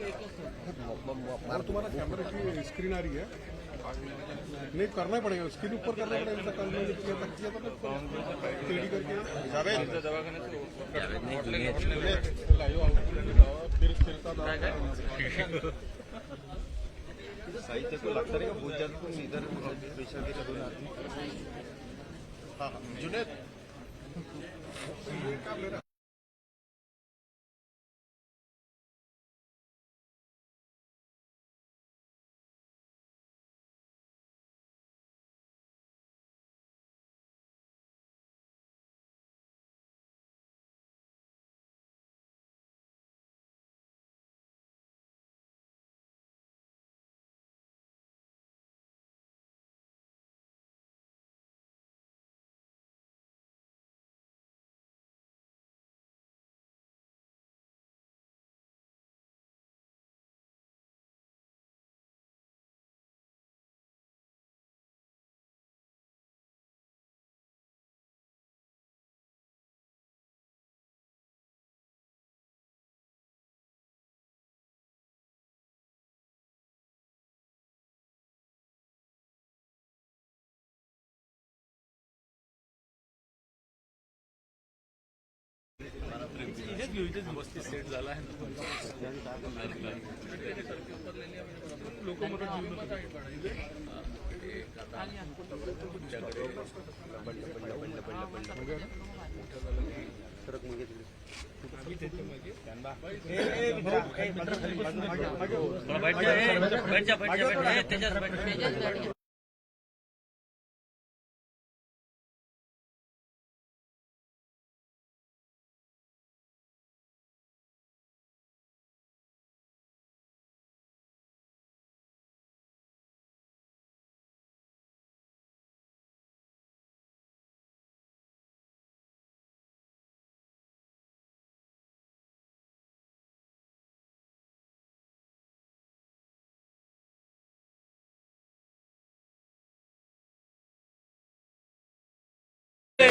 और तुम्हारा कैमरा की स्क्रीन आ रही है नहीं करना पड़ेगा स्क्रीन ऊपर करना पड़ेगा कल मैंने किया था किया था करके साहित्य को लगता रहेगा बहुत ज्यादा तुम इधर प्रेशर के दोनों आदमी हाँ क्यू सेट झाला आहे. लोक मोठं जीवन त्याच्यात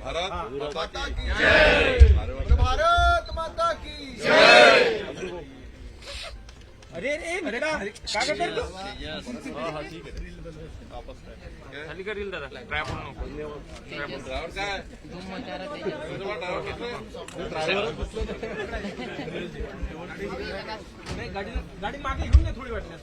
भारत माता की जय भारत माता की जय अरे रे बेटा काय करतो खाली करील दादा ट्रॅप नको नाही गाडी गाडी मागे घेऊन घ्या थोडी वाटल्यास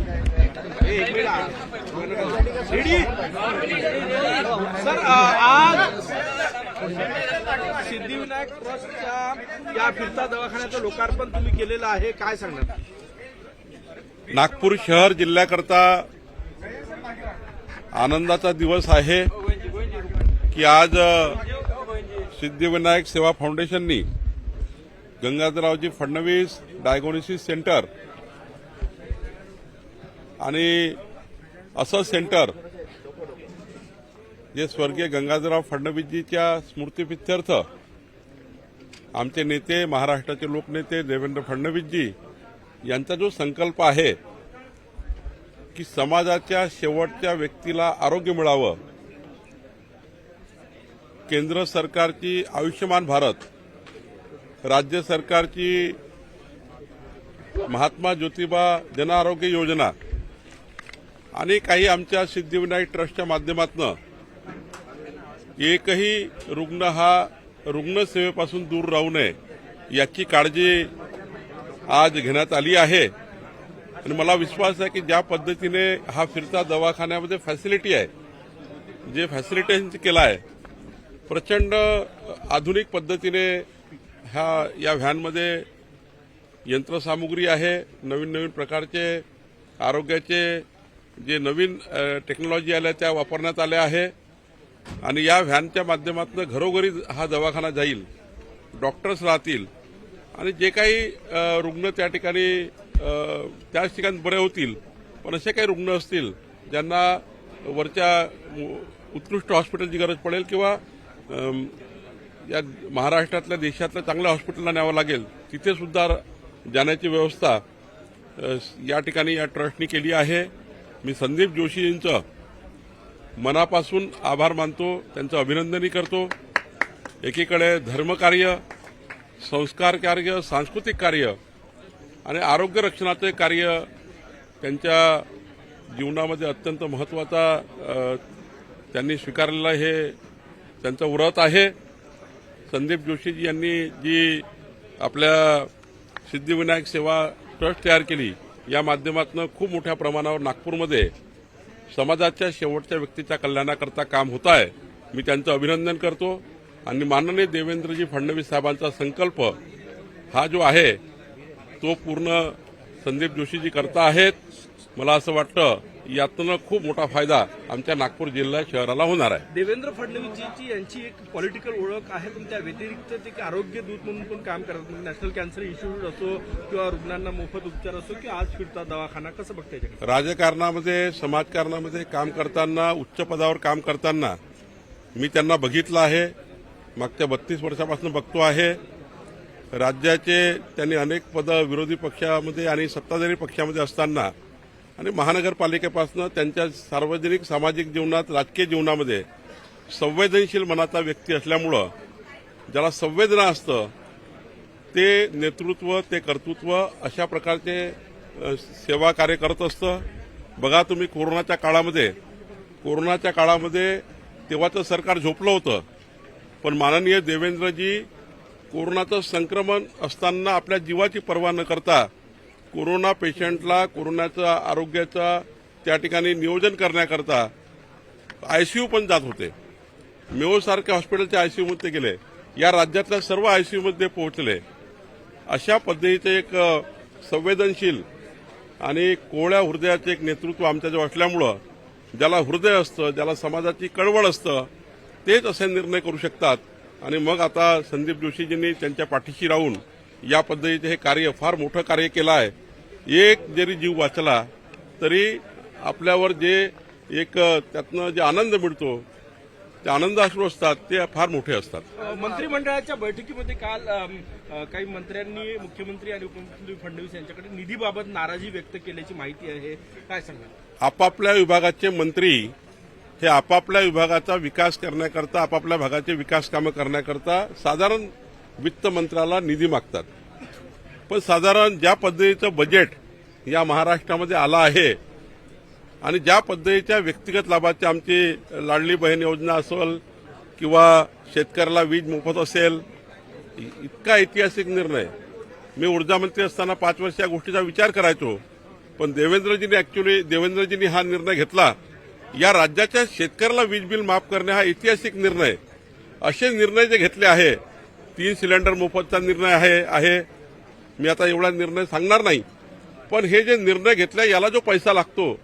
सर आज सिद्धिविनायक ट्रस्टच्या या फिरता दवाखान्याचं लोकार्पण तुम्ही केलेलं आहे काय सांगणार नागपूर शहर जिल्ह्याकरता आनंदाचा दिवस आहे की आज सिद्धिविनायक सेवा फाउंडेशननी गंगाधररावजी फडणवीस डायग्नोसिस सेंटर आणि असं सेंटर जे स्वर्गीय गंगाधरराव फडणवीसजीच्या स्मृतीपित्यर्थ आमचे नेते महाराष्ट्राचे लोकनेते देवेंद्र फडणवीसजी यांचा जो संकल्प आहे की समाजाच्या शेवटच्या व्यक्तीला आरोग्य मिळावं केंद्र सरकारची आयुष्यमान भारत राज्य सरकारची महात्मा ज्योतिबा जनआरोग्य योजना आणि काही आमच्या सिद्धिविनायक ट्रस्टच्या माध्यमातून एकही रुग्ण हा रुग्णसेवेपासून दूर राहू नये याची काळजी आज घेण्यात आली आहे. आणि मला विश्वास आहे की ज्या पद्धतीने हा फिरता दवाखान्यामध्ये फॅसिलिटी आहे जे फॅसिलिटेशन केलं आहे प्रचंड आधुनिक पद्धतीने ह्या या व्हॅनमध्ये यंत्रसामुग्री आहे नवीन नवीन प्रकारचे आरोग्याचे जे नवीन टेक्नॉलॉजी आल्या त्या वापरण्यात आल्या आहे. आणि या व्हॅनच्या माध्यमातून घरोघरी हा दवाखाना जाईल. डॉक्टर्स राहतील. आणि जे काही रुग्ण त्या ठिकाणी त्याच ठिकाणी बरे होतील. पण असे काही रुग्ण असतील ज्यांना वरच्या उत्कृष्ट हॉस्पिटलची गरज पडेल किंवा या महाराष्ट्रातल्या देशातल्या चांगल्या हॉस्पिटलला न्यावं लागेल तिथे सुद्धा जाण्याची व्यवस्था या ठिकाणी या ट्रस्टनी केली आहे. मी संदीप जोशींचं मनापासून आभार मानतो त्यांचं अभिनंदनही करतो. एकीकडे धर्मकार्य संस्कार कार्य सांस्कृतिक कार्य आणि आरोग्य रक्षणाचे कार्य त्यांच्या जीवनामध्ये अत्यंत महत्त्वाचा त्यांनी स्वीकारलेलं हे त्यांचं व्रत आहे. संदीप जोशीजी यांनी जी आपल्या सिद्धिविनायक सेवा ट्रस्ट तयार केली या माध्यमातून खूप मोठ्या प्रमाणावर नागपूरमध्ये समाजाच्या शेवटच्या व्यक्तीच्या कल्याणाकरता काम होत आहे. मी त्यांचं अभिनंदन करतो. आणि माननीय देवेंद्रजी फडणवीस साहेबांचा संकल्प हा जो आहे तो पूर्ण संदीप जोशीजी करता आहेत. मला असं वाटतं यातनं खूप मोठा फायदा आमच्या नागपूर जिल्हा शहराला होणार आहे. देवेंद्र फडणवीसजी यांची एक पॉलिटिकल ओळख आहे. पण त्या व्यतिरिक्त ते आरोग्य दूत म्हणून पण काम करतात. म्हणजे नॅशनल कॅन्सर इन्स्टिट्यूट असो किंवा रुग्णांना मोफत उपचार असो की आज फिरता दवाखाना कसं बघता राजकारणामध्ये समाजकारणामध्ये काम करताना उच्च पदावर काम करताना मी त्यांना बघितलं आहे. मागच्या बत्तीस वर्षापासून बघतो आहे. राज्याचे त्यांनी अनेक पदं विरोधी पक्षामध्ये आणि सत्ताधारी पक्षामध्ये असताना आणि महानगरपालिकेपासून त्यांच्या सार्वजनिक सामाजिक जीवनात राजकीय जीवनामध्ये संवेदनशील मनाचा व्यक्ती असल्यामुळं ज्याला संवेदना असतं ते नेतृत्व ते कर्तृत्व अशा प्रकारचे सेवा कार्य करत असतं. बघा तुम्ही कोरोनाच्या काळामध्ये कोरोनाच्या काळामध्ये तेव्हाचं सरकार झोपलं होतं पण माननीय देवेंद्रजी कोरोनाचं संक्रमण असताना आपल्या जीवाची पर्वा न करता कोरोना पेशंटला कोरोनाचा आरोग्याचा त्या ठिकाणी नियोजन करण्याकरता आयसीयू पण जात होते. मेओसारख्या हॉस्पिटलच्या आयसीयूमध्ये गेले. या राज्यातल्या सर्व आयसीयूमध्ये पोहोचले. अशा पद्धतीचे एक संवेदनशील आणि कोवळ्या हृदयाचे एक नेतृत्व आमच्याजवळ असल्यामुळं ज्याला हृदय असतं ज्याला समाजाची कळवळ असतं तेच असे निर्णय करू शकतात. आणि मग आता संदीप जोशीजींनी त्यांच्या पाठीशी राहून या पद्धतीचे हे कार्य फार मोठं कार्य केलं आहे. एक जरी जीव वाचला तरी आपल्यावर जे एक त्यातनं जे आनंद मिळतो ते आनंद अश्रू असतात ते फार मोठे असतात. मंत्रिमंडळाच्या बैठकीमध्ये काल काही मंत्र्यांनी मुख्यमंत्री आणि उपमुख्यमंत्री फडणवीस यांच्याकडे निधीबाबत नाराजी व्यक्त केल्याची माहिती आहे. काय सांगाल? आपापल्या विभागाचे मंत्री हे आपापल्या विभागाचा विकास करण्याकरता आपापल्या भागाचे विकास कामं करण्याकरता साधारण वित्त मंत्र्याला निधी मागतात. पण साधारण ज्या पद्धतीचं बजेट या महाराष्ट्रामध्ये आलं आहे आणि ज्या पद्धतीच्या व्यक्तिगत लाभाची आमची लाडली बहीण योजना असेल किंवा शेतकऱ्याला वीज मोफत असेल इतका ऐतिहासिक निर्णय. मी ऊर्जामंत्री असताना पाच वर्ष या गोष्टीचा विचार करायचो पण देवेंद्रजींनी ऍक्च्युली देवेंद्रजींनी हा निर्णय घेतला. या राज्याच्या शेतकऱ्याला वीज बिल माफ करणे हा ऐतिहासिक निर्णय. असे निर्णय जे घेतले आहे तीन सिलेंडर मोफतचा निर्णय आहे आहे. मी आता एवढा निर्णय सांगणार नाही. पण हे जे निर्णय घेतले याला जो पैसा लागतो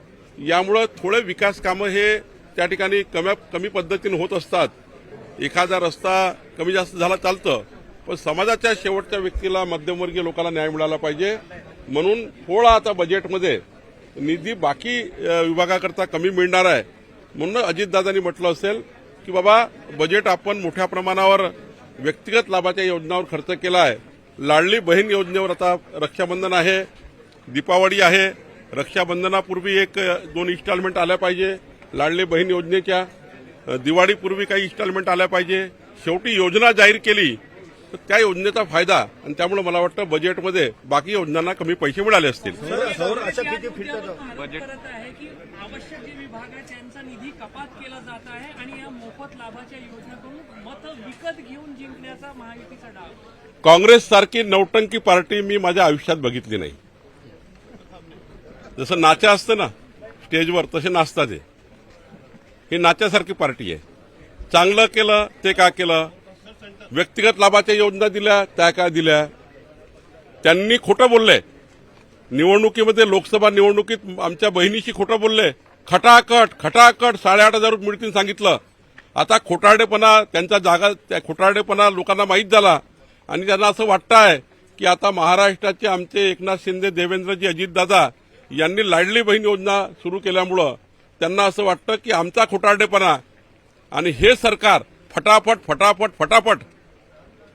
यामुळं थोडे विकास कामं हे त्या ठिकाणी कम्या कमी पद्धतीने होत असतात. एखादा रस्ता कमी जास्त झाला चालतं पण समाजाच्या शेवटच्या व्यक्तीला मध्यमवर्गीय लोकांना न्याय मिळाला पाहिजे. म्हणून थोडा आता बजेटमध्ये निधी बाकी विभागाकरता कमी मिळणार आहे. म्हणून अजितदादांनी म्हटलं असेल की बाबा बजेट आपण मोठ्या प्रमाणावर व्यक्तिगत लाभाच्या योजनावर खर्च केला आहे. लाडली बहीण योजनेवर आता रक्षाबंधन आहे. दीपावली आहे. रक्षाबंधनापूर्वी एक दोन इन्स्टॉलमेंट आल्या पाहिजे. लाडली बहीण योजनेच्या दिवाळीपूर्वी काही इन्स्टॉलमेंट आल्या पाहिजे. शेवटी योजना जाहीर केली तर त्या योजनेचा फायदा आणि त्यामुळे मला वाटतं बजेटमध्ये बाकी योजनांना कमी पैसे मिळाले असतील. सर सौर अशा किती फिरतात? बजेट करत आहे की आवश्यक जे विभाग आहे त्यांचा निधी कपात केला जात आहे आणि या मोफत लाभाच्या योजनेकडून काँग्रेस सारखी नौटंकी पार्टी मी माझ्या आयुष्यात बघितली नाही. जसं नाचा असतं ना स्टेजवर तसे नाचतात हे. ही नाच्यासारखी पार्टी आहे. चांगलं केलं ते का केलं? व्यक्तिगत लाभाच्या योजना दिल्या त्या काय दिल्या? त्यांनी खोटं बोलले. निवडणुकीमध्ये लोकसभा निवडणुकीत आमच्या बहिणीशी खोटं बोलले. खटाखट खटाखट साडेआठ हजार रुपये मिळतील सांगितलं. आता खोटारडेपणा त्यांचा जागा त्या खोटारडेपणा लोकांना माहीत झाला. आणि त्यांना असं वाटतं आहे की आता महाराष्ट्राचे आमचे एकनाथ शिंदे देवेंद्रजी अजितदादा यांनी लाडली बहीण योजना सुरू केल्यामुळं त्यांना असं वाटतं की आमचा खोटारडेपणा आणि हे सरकार फटाफट फटाफट फटाफट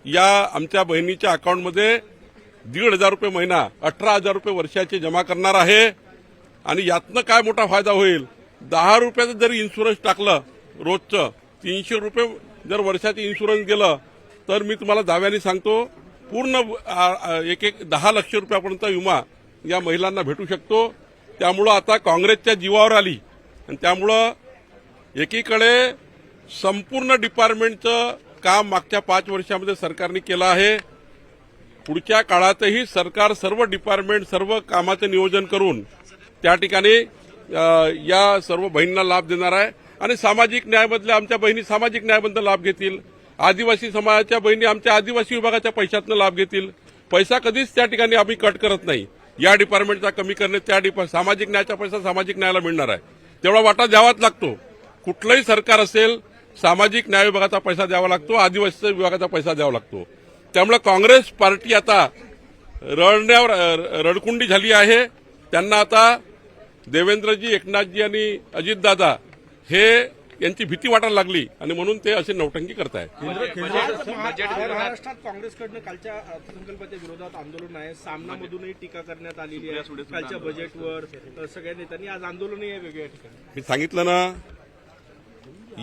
या आमच्या बहिणीच्या अकाउंटमध्ये दीड हजार रुपये महिना अठरा हजार रुपये वर्षाचे जमा करणार आहे. आणि यातनं काय मोठा फायदा होईल? दहा रुपयाचं जरी इन्शुरन्स टाकलं रोजचं तीनशे रुपये जर वर्षाचं इन्शुरन्स गेलं तर मी तुम्हाला दाव्याने सांगतो पूर्ण एक एक दहा लक्ष रुपयापर्यंत विमा या महिलांना भेटू शकतो. त्यामुळं आता काँग्रेसच्या जीवावर आली. आणि त्यामुळं एकीकडे संपूर्ण डिपार्टमेंटचं काम मागच्या पाच वर्षामध्ये सरकारने केलं आहे. पुढच्या काळातही सरकार सर्व डिपार्टमेंट सर्व कामाचं नियोजन करून त्या ठिकाणी या सर्व बहिणींना लाभ देणार आहे. आणि सामाजिक न्यायामधल्या आमच्या बहिणी सामाजिक न्यायामधनं लाभ घेतील. आदिवासी समाजाच्या बहिणी आमच्या आदिवासी विभागाच्या पैशातनं लाभ घेतील. पैसा कधीच त्या ठिकाणी आम्ही कट करत नाही. या डिपार्टमेंटचा कमी करणे त्या डिपा सामाजिक न्यायाचा पैसा सामाजिक न्यायाला मिळणार आहे. तेवढा वाटा द्यावाच लागतो. कुठलंही सरकार असेल सामाजिक न्याय विभागाचा पैसा द्यावा लागतो आदिवासी विभागाचा पैसा द्यावा लागतो. त्यामुळे काँग्रेस पार्टी आता रडण्यावर र- रडकुंडी झाली आहे. त्यांना आता देवेंद्रजी एकनाथजी आणि अजितदादा हे यांची भीती वाटायला लागली आणि म्हणून ते असे नौटंकी करतायत. आज महा- महाराष्ट्रात काँग्रेसकडनं कालच्या अर्थसंकल्पाच्या विरोधात आंदोलन आहे. सामनामधूनही टीका करण्यात आलेली आहे. कालच्या बजेटवर सगळ्या नेत्यांनी आज आंदोलनही आहे वेगवेगळ्या ठिकाणी. मी सांगितलं ना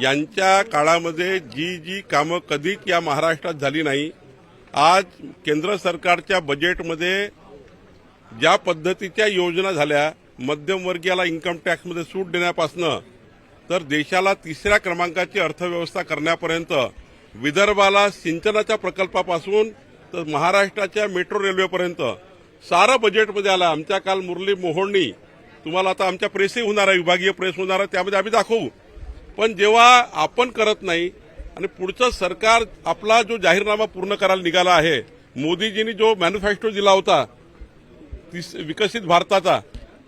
यांच्या काळामध्ये जी जी कामं कधीच या महाराष्ट्रात झाली नाही. आज केंद्र सरकारच्या बजेटमध्ये ज्या पद्धतीच्या योजना झाल्या मध्यमवर्गीयाला इन्कम टॅक्समध्ये सूट देण्यापासनं तर देशाला तिसऱ्या क्रमांकाची अर्थव्यवस्था करण्यापर्यंत विदर्भाला सिंचनाच्या प्रकल्पापासून तर महाराष्ट्राच्या मेट्रो रेल्वेपर्यंत. सारं बजेटमध्ये आलं. आमच्या काल मुरली मोहोळनी तुम्हाला आता आमच्या प्रेसही होणार आहे. विभागीय प्रेस होणार आहे. त्यामध्ये आम्ही दाखवू. पण जेव्हा आपण करत नाही आणि पुढचं सरकार आपला जो जाहीरनामा पूर्ण करायला निघाला आहे मोदीजींनी जो मॅन्युफॅक्चरो दिला होता विकसित भारताचा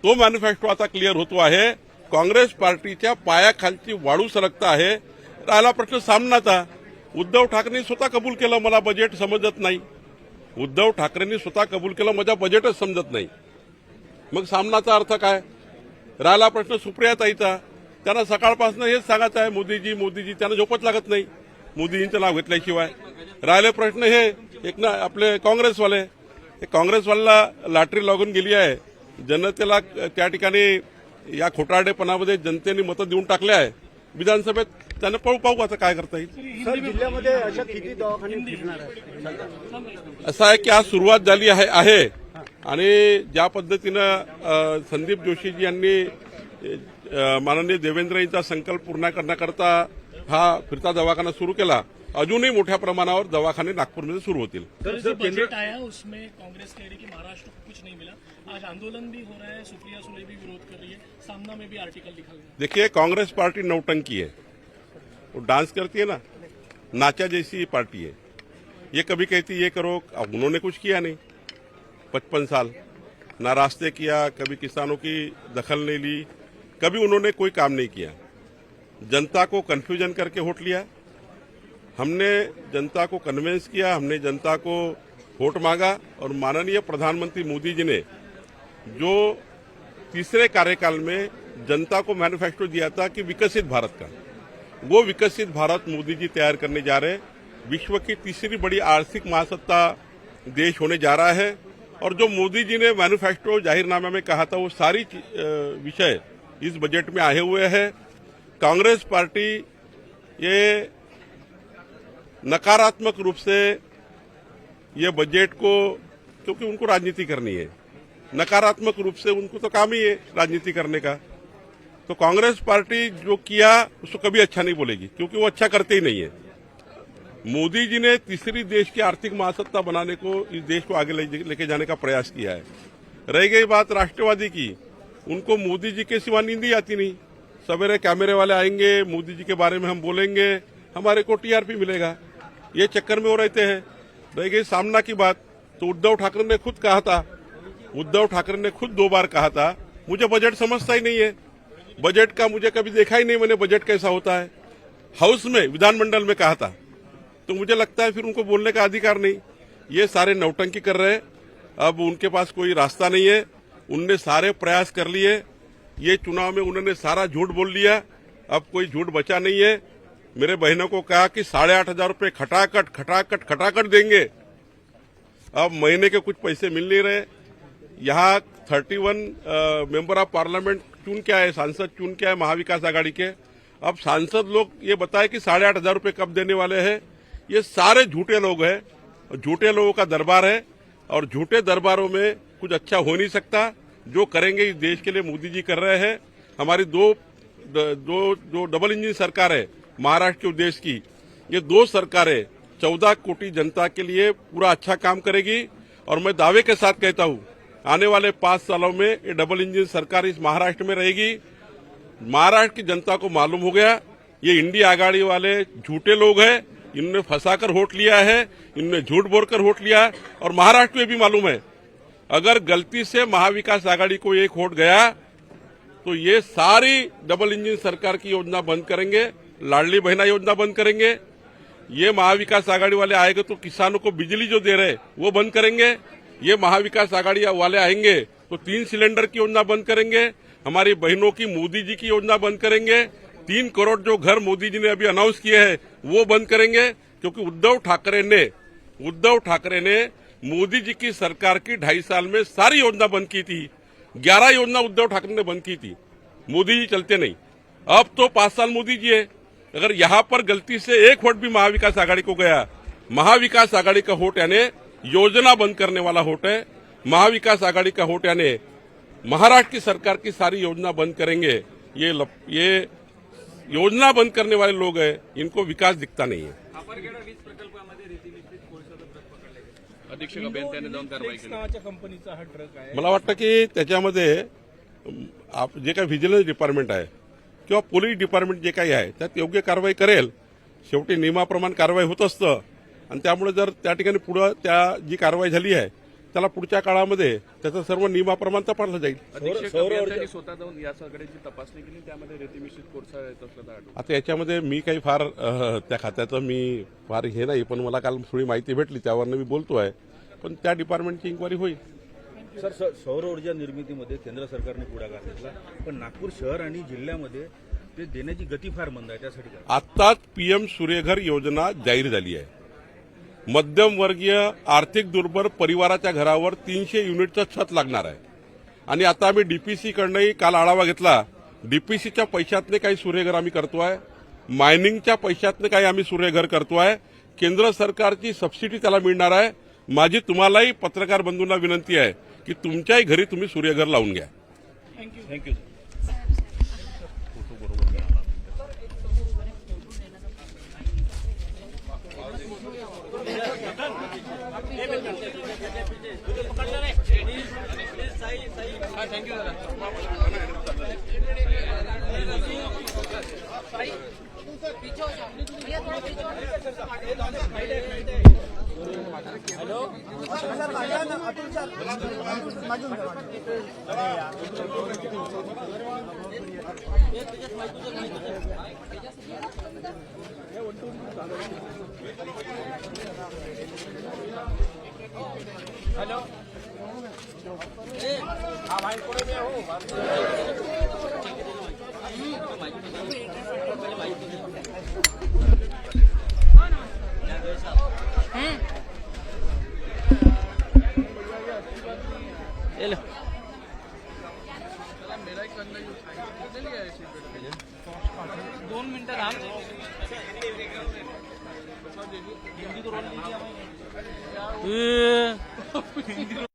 तो मॅन्युफॅक्चरो आता क्लिअर होतो आहे. काँग्रेस पार्टीच्या पायाखालची वाढू सरकता आहे. राहिला प्रश्न सामनाचा. उद्धव ठाकरेंनी स्वतः कबूल केलं मला बजेट समजत नाही. उद्धव ठाकरेंनी स्वतः कबूल केलं माझ्या बजेटच समजत नाही. मग सामनाचा अर्थ काय? राहिला प्रश्न सुप्रियाताईचा. त्यांना सकाळपासून हेच सांगायचं आहे मोदीजी मोदीजी त्यांना झोपच लागत नाही. मोदीजींचं नाव घेतल्याशिवाय. राहिले प्रश्न हे एक ना आपले काँग्रेसवाले. हे काँग्रेसवाल्याला लॉटरी लागून गेली आहे. जनतेला त्या ठिकाणी या खोटारडेपणामध्ये जनतेने मतं देऊन टाकले आहे विधानसभेत त्यांना पाहू पाहू आता काय करता येईल. सर जिल्ह्यामध्ये अशा किती दवाखाने असं आहे की आज सुरुवात झाली आहे आहे. आणि ज्या पद्धतीनं संदीप जोशीजी यांनी माननीय देवेंद्रजींचा संकल्प पूर्ण करण्याकरता हा फिरता दवाखाना सुरू केला अजूनही मोठ्या प्रमाणावर दवाखाने नागपूरमध्ये सुरू होतील. बजट आया उसमें कांग्रेस कह रही कि महाराष्ट्र को कुछ नहीं मिला। आज आंदोलन भी हो रहा है सुप्रिया सुले भी विरोध कर रही है। सामना में भी आर्टिकल लिखा गया देखिए कांग्रेस पार्टी नौटंकी है। वो डांस करती है ना? नाचा जैसी पार्टी है। ये कभी कहती ये करो अब उन्होंने कुछ किया नहीं। पचपन साल। ना रास्ते किया कभी किसानों की दखल नहीं ली कभी उन्होंने कोई काम नहीं किया। जनता को कन्फ्यूज़न करके होट लिया। हमने जनता को कन्विंस किया, हमने जनता को वोट मांगा और माननीय प्रधानमंत्री मोदी जी ने जो तीसरे कार्यकाल में जनता को मैनिफेस्टो दिया था कि विकसित भारत का, वो विकसित भारत मोदी जी तैयार करने जा रहे हैं। विश्व की तीसरी बड़ी आर्थिक महासत्ता देश होने जा रहा है और जो मोदी जी ने मैनिफेस्टो जाहिरनामे में कहा था, वो सारी विषय इस बजट में आए हुए हैं। कांग्रेस पार्टी ये नकारात्मक रूप से ये बजट को, क्योंकि उनको राजनीति करनी है। नकारात्मक रूप से उनको तो काम ही है राजनीति करने का। तो कांग्रेस पार्टी जो किया, उसको कभी अच्छा नहीं बोलेगी, क्योंकि वो अच्छा करते ही नहीं है। मोदी जी ने तीसरी देश की आर्थिक महासत्ता बनाने को, इस देश को आगे लेके जाने का प्रयास किया है। रह गई बात राष्ट्रवादी की, उनको मोदी जी के सिवा नींद ही आती नहीं। सवेरे कैमरे वाले आएँगे, मोदी जी के बारे में हम बोलेंगे, हमारे को टीआरपी मिलेगा। ये चक्कर में वो रहते हैं। रह गई सामना की बात तो उद्धव ठाकरे ने खुद कहा था। उद्धव ठाकरे ने खुद दो बार कहा था, मुझे बजट समझता ही नहीं है। बजट का मुझे कभी देखा ही नहीं, मैंने बजट कैसा होता है। हाउस में विधानमंडल में कहा था। तो मुझे लगता है फिर उनको बोलने का अधिकार नहीं। ये सारे नौटंकी कर रहे हैं। अब उनके पास कोई रास्ता नहीं है। उनने सारे प्रयास कर लिए। ये चुनाव में उन्होंने सारा झूठ बोल लिया। अब कोई झूठ बचा नहीं है। मेरे बहनों को कहा कि साढ़े आठ हज़ार रुपये खटाखट खटाखट खटाखट देंगे। अब महीने के कुछ पैसे मिल नहीं रहे। यहाँ thirty one member of parliament चुन के आए, सांसद चुन के आए महाविकास आघाड़ी के। अब सांसद लोग ये बताए कि साढ़े आठ हज़ार रुपये कब देने वाले हैं। ये सारे झूठे लोग हैं झूठे लोगों का दरबार है, और झूठे दरबारों में कुछ अच्छा हो नहीं सकता। जो करेंगे इस देश के लिए मोदी जी कर रहे हैं। हमारी दो दो, जो डबल इंजन सरकार है महाराष्ट्र के देश की। ये दो सरकारें चौदह कोटी जनता के लिए पूरा अच्छा काम करेगी और मैं दावे के साथ कहता हूँ, आने वाले पाँच सालों में ये डबल इंजन सरकार इस महाराष्ट्र में रहेगी। महाराष्ट्र की जनता को मालूम हो गया, ये इंडिया आगाड़ी वाले झूठे लोग हैं इन्होंने फंसाकर वोट लिया है इन्होंने झूठ बोलकर वोट लिया, और महाराष्ट्र में भी मालूम है, अगर गलती से महाविकास आघाड़ी को एक वोट गया तो ये सारी डबल इंजन सरकार की योजना बंद करेंगे लाडली बहना योजना बंद करेंगे। ये महाविकास आघाड़ी वाले आएँगे तो किसानों को बिजली जो दे रहे वो बंद करेंगे। ये महाविकास आघाड़ी वाले आएँगे तो तीन सिलेंडर की योजना बंद करेंगे। हमारी बहनों की, मोदी जी की योजना बंद करेंगे। तीन करोड़ जो घर मोदी जी ने अभी अनाउंस किए हैं, वो बंद करेंगे। क्योंकि उद्धव ठाकरे ने, उद्धव ठाकरे ने मोदी जी की सरकार की ढाई साल में सारी योजना बंद की थी। ग्यारह योजना उद्धव ठाकरे ने बंद की थी। मोदी जी चलते नहीं। अब तो पाँच साल मोदी जी है। अगर यहाँ पर गलती से एक वोट भी महाविकास आघाड़ी को गया महाविकास आघाड़ी का वोट यानी योजना बंद करने वाला वोट है महाविकास आघाड़ी का वोट यानी महाराष्ट्र की सरकार की सारी योजना बंद करेंगे ये लप, ये योजना बंद करने वाले लोग हैं इनको विकास दिखता नहीं है। हा मला वाटतं की त्याच्यामध्ये आप जे काही व्हिजिलन्स डिपार्टमेंट आहे किंवा पोलीस डिपार्टमेंट जे काही आहे त्यात योग्य कारवाई करेल. शेवटी नियमाप्रमाणे कारवाई होत असतं. आणि त्यामुळे जर त्या ठिकाणी पुढं त्या जी कारवाई झाली आहे त्याला पुढच्या काळामध्ये त्याचं सर्व नियमाप्रमाणे तपासलं जाईल. स्वतः जाऊन या सगळ्याची तपासणी केली त्यामध्ये कोळसा येत असल्याचं आता याच्यामध्ये मी काही फार त्या खात्याचं मी फार हे नाही पण मला काल थोडी माहिती भेटली त्यावरनं मी बोलतो आहे पण त्या डिपार्टमेंटची इन्क्वायरी होईल. सर सर सौर ऊर्जा निर्मितीमध्ये केंद्र सरकारने पुढाकार घेतला पण नागपूर शहर आणि जिल्ह्यामध्ये ते देण्याची गती फार मंद आहे त्यासाठी आत्ताच पीएम सूर्यघर योजना जाहीर झाली आहे. मध्यमवर्गीय आर्थिक दुर्बल परिवाराच्या घरावर तीनशे युनिटचं छत लागणार आहे. आणि आता आम्ही डीपीसीकडनंही काल आढावा घेतला. डीपीसीच्या पैशातले काही सूर्यघर आम्ही करतो आहे मायनिंगच्या पैशातनं काही आम्ही सूर्यघर आहे केंद्र सरकारची सबसिडी त्याला मिळणार आहे. माझी तुम्हालाही पत्रकार बंधूंना विनंती आहे. की तुमच्याही घरी तुम्ही सूर्यघर लावून घ्या. Thank you hello. हा भाई पुढे मी हो मेरा एक बंदा जो था दोन मिनिटं राम हिंदी